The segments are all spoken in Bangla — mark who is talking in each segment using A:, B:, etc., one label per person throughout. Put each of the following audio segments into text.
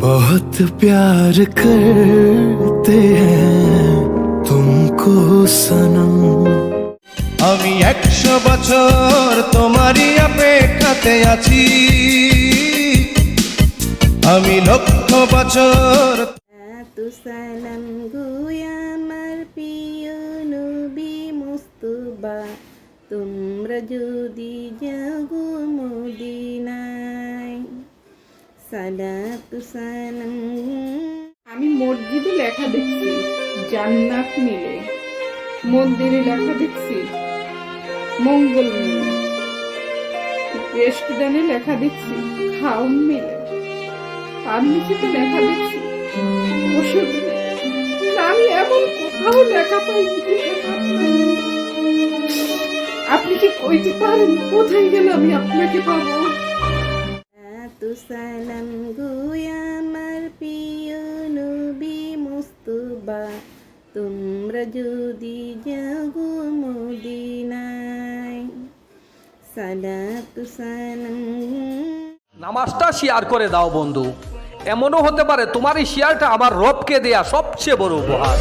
A: बहुत प्यार करते हैं तुमको सनम
B: আমি একশো বছর তোমারই অপেক্ষাতে আছি আমি লক্ষ বছর
C: Satu salam গুয়া আমার প্রিয় নবী মুস্তফা তোমরা যদি জাগো মদিনায় সালাতু সালাম
D: আমি মসজিদে লেখা দেখছি, জান্নাত মিলে। মন্দিরে লেখা দেখছি, মঙ্গল মিলে। রেস্টুরেন্টে লেখা দেখছি, খাওন মিলে। নিচে লেখা দেখছি ওষুধ আমি এমন কোথাও লেখা আপনার। আপনি কি কইতে পারেন? কোথায় গেলে আমি আপনাকে পাবো?
C: Satu salam আমার প্রিয় নবী মুস্তফা, তোমরা যদি জাগো মদিনায়। সালাতু সালাম।
E: নামাজটা শেয়ার করে দাও বন্ধু। এমনও হতে পারে তোমার এই শেয়ারটা আমার রবকে দেয়া সবচেয়ে বড় উপহার।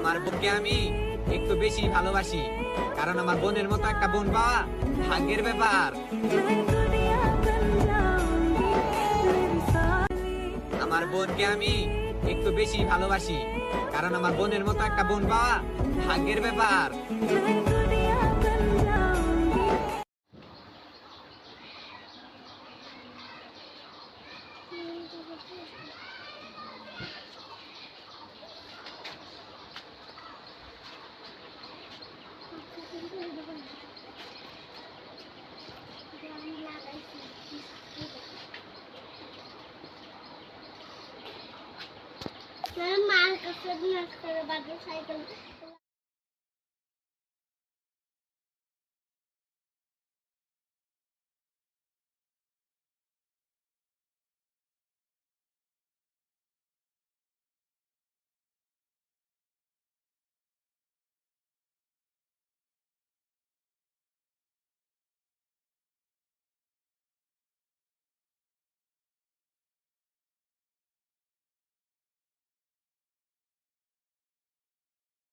F: আমার বোনকে আমি একটু বেশি ভালোবাসি। কারণ আমার বোনের মতো একটা বোন পাওয়া ভাগ্যের ব্যাপার। আমার বোনকে আমি একটু বেশি ভালোবাসি। কারণ আমার বোনের মতো একটা বোন পাওয়া ভাগ্যের ব্যাপার।
G: মার কাছে সাইকেল।